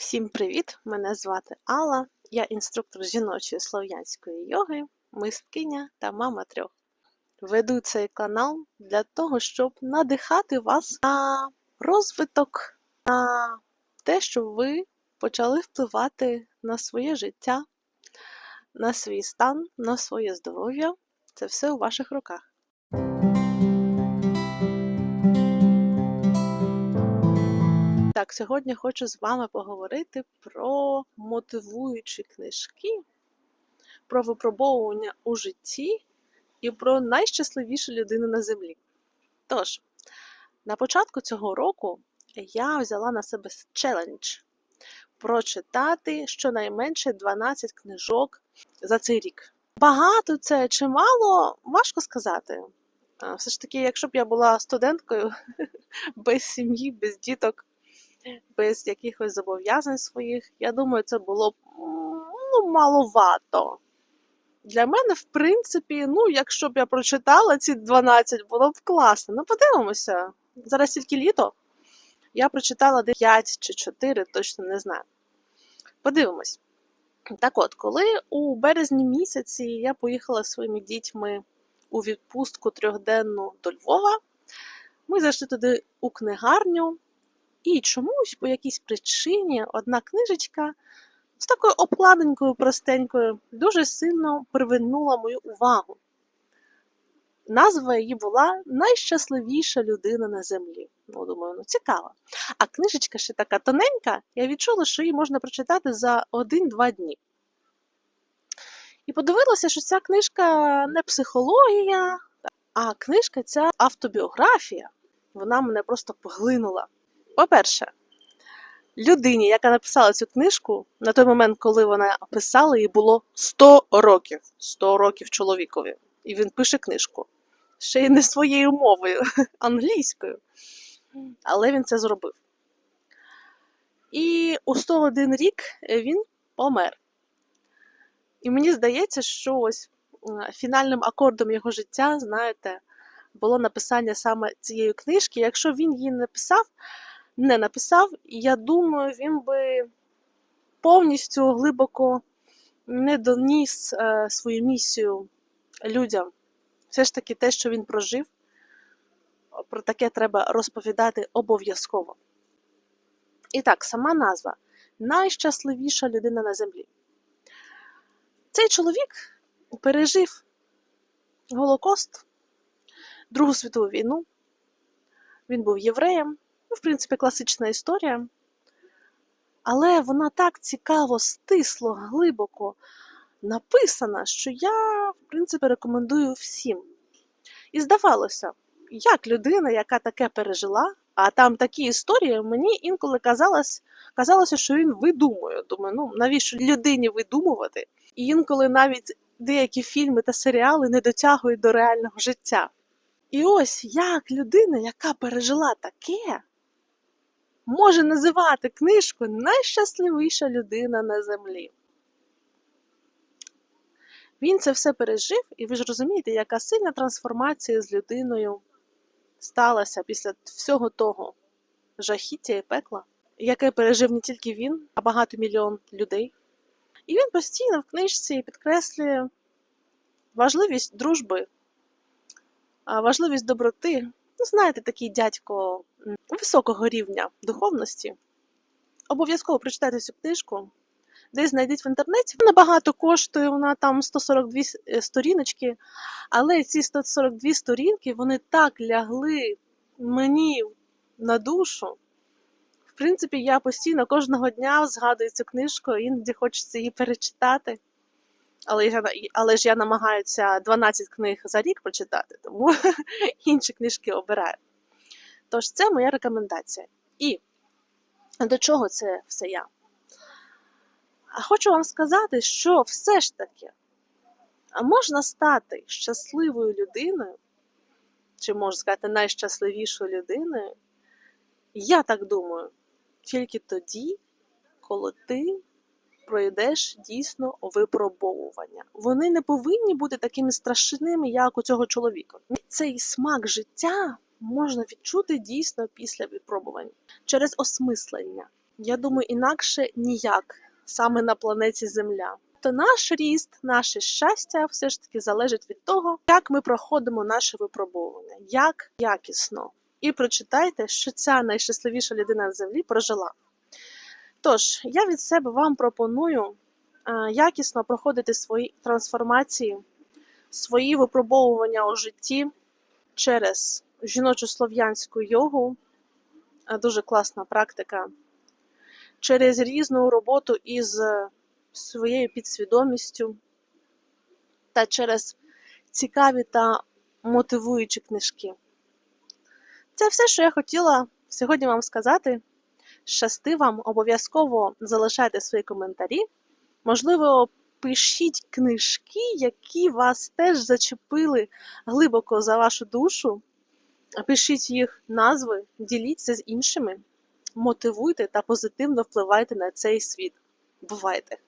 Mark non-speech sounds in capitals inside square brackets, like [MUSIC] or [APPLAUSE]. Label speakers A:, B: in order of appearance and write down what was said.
A: Всім привіт! Мене звати Алла. Я інструктор жіночої слов'янської йоги, мисткиня та мама трьох. Веду цей канал для того, щоб надихати вас на розвиток, на те, щоб ви почали впливати на своє життя, на свій стан, на своє здоров'я. Це все у ваших руках. Так, сьогодні хочу з вами поговорити про мотивуючі книжки, про випробовування у житті і про найщасливішу людину на землі. Тож, на початку цього року я взяла на себе челендж прочитати щонайменше 12 книжок за цей рік. Багато це чи мало, важко сказати. Все ж таки, якщо б я була студенткою [LAUGHS] без сім'ї, без діток, без якихось зобов'язань своїх, я думаю, це було б ну, маловато. Для мене, в принципі, ну, якщо б я прочитала ці 12, було б класно. Ну, подивимося. Зараз тільки літо. Я прочитала 5 чи 4, точно не знаю. Подивимось. Так от, коли у березні місяці я поїхала зі своїми дітьми у відпустку трьохденну до Львова, ми зайшли туди у книгарню, і чомусь по якійсь причині одна книжечка з такою обкладинкою простенькою дуже сильно привернула мою увагу. Назва її була Найщасливіша людина на землі. Ну, думаю, ну цікаво. А книжечка ще така тоненька, я відчула, що її можна прочитати за один-два дні. І подивилася, що ця книжка не психологія, а книжка ця автобіографія. Вона мене просто поглинула. По-перше, людині, яка написала цю книжку, на той момент, коли вона писала, їй було 100 років. 100 років чоловікові. І він пише книжку. Ще й не своєю мовою, [LAUGHS] англійською. Але він це зробив. І у 101 рік він помер. І мені здається, що ось фінальним акордом його життя, знаєте, було написання саме цієї книжки. Якщо він її написав, не написав, я думаю, він би повністю глибоко не доніс е, свою місію людям. Все ж таки, те, що він прожив, про таке треба розповідати обов'язково. І так, сама назва найщасливіша людина на землі. Цей чоловік пережив Голокост, Другу світову війну. Він був євреєм, ну, в принципі, класична історія. Але вона так цікаво, стисло, глибоко написана, що я, в принципі, рекомендую всім. І здавалося, як людина, яка таке пережила, а там такі історії, мені інколи казалось, казалося, що він видумує. Думаю, ну навіщо людині видумувати? І інколи навіть деякі фільми та серіали не дотягують до реального життя. І ось як людина, яка пережила таке, може називати книжку найщасливіша людина на землі. Він це все пережив, і ви ж розумієте, яка сильна трансформація з людиною сталася після всього того жахіття і пекла, яке пережив не тільки він, а багато мільйон людей. І він постійно в книжці підкреслює важливість дружби, важливість доброти. Ну, знаєте, такий дядько високого рівня духовності. Обов'язково прочитайте цю книжку. Десь знайдіть в інтернеті. Вона багато коштує, вона там 142 с- е, сторіночки. Але ці 142 сторінки вони так лягли мені на душу. В принципі, я постійно кожного дня згадую цю книжку, іноді хочеться її перечитати. Але я, але ж я намагаюся 12 книг за рік прочитати, тому [LAUGHS] інші книжки обираю. Тож це моя рекомендація. І до чого це все я? Хочу вам сказати, що все ж таки можна стати щасливою людиною, чи можна сказати, найщасливішою людиною, я так думаю, тільки тоді, коли ти пройдеш дійсно випробовування. Вони не повинні бути такими страшними, як у цього чоловіка. Цей смак життя можна відчути дійсно після випробувань через осмислення. Я думаю, інакше ніяк саме на планеті Земля. То наш ріст, наше щастя все ж таки залежить від того, як ми проходимо наше випробовування, як якісно. І прочитайте, що ця найщасливіша людина на землі прожила. Тож, я від себе вам пропоную е, якісно проходити свої трансформації, свої випробовування у житті через жіночу слов'янську йогу, е, дуже класна практика, через різну роботу із своєю підсвідомістю та через цікаві та мотивуючі книжки. Це все, що я хотіла сьогодні вам сказати. Щасти вам, обов'язково залишайте свої коментарі. Можливо, пишіть книжки, які вас теж зачепили глибоко за вашу душу. Пишіть їх назви, діліться з іншими, мотивуйте та позитивно впливайте на цей світ. Бувайте!